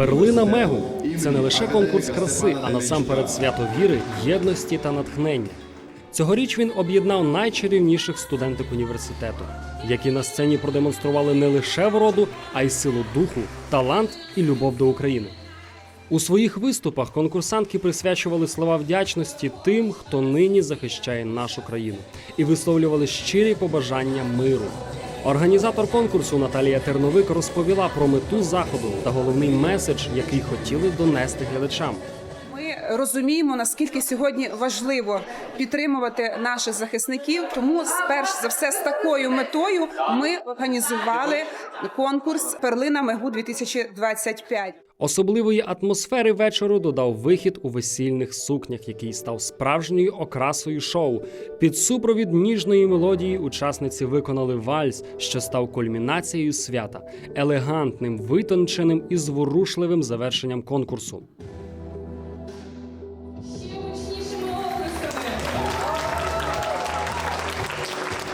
Перлина Мегу це не лише конкурс краси, а насамперед свято віри, єдності та натхнення. Цьогоріч він об'єднав найчарівніших студенток університету, які на сцені продемонстрували не лише вроду, а й силу духу, талант і любов до України. У своїх виступах конкурсантки присвячували слова вдячності тим, хто нині захищає нашу країну, і висловлювали щирі побажання миру. Організатор конкурсу Наталія Терновик розповіла про мету заходу та головний меседж, який хотіли донести глядачам. Ми розуміємо, наскільки сьогодні важливо підтримувати наших захисників. Тому, сперш за все, з такою метою ми організували конкурс Перлина Мегу 2025 Особливої атмосфери вечору додав вихід у весільних сукнях, який став справжньою окрасою шоу. Під супровід ніжної мелодії учасниці виконали вальс, що став кульмінацією свята, елегантним, витонченим і зворушливим завершенням конкурсу.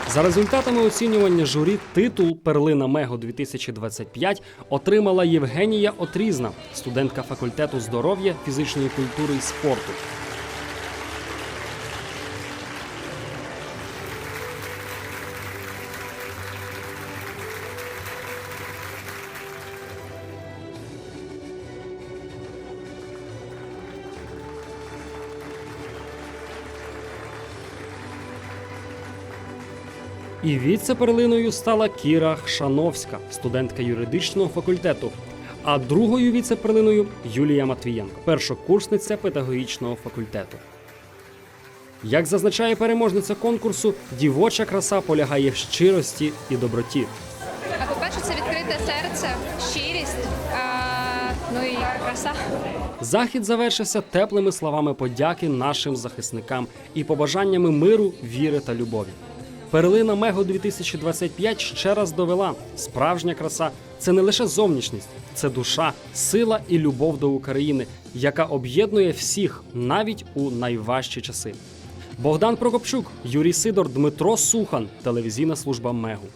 За результатами оцінювання журі, титул Перлина Мего 2025 отримала Євгенія Отрізна, студентка факультету здоров'я, фізичної культури і спорту. І віце-перлиною стала Кіра Хшановська, студентка юридичного факультету. А другою віце-перлиною Юлія Матвієнко, першокурсниця педагогічного факультету. Як зазначає переможниця конкурсу, дівоча краса полягає в щирості і доброті. А по-перше, це відкрите серце, щирість, а, ну і краса. Захід завершився теплими словами подяки нашим захисникам і побажаннями миру, віри та любові. Перлина Мего 2025 ще раз довела: справжня краса це не лише зовнішність, це душа, сила і любов до України, яка об'єднує всіх навіть у найважчі часи. Богдан Прокопчук, Юрій Сидор, Дмитро Сухан, телевізійна служба Мегу.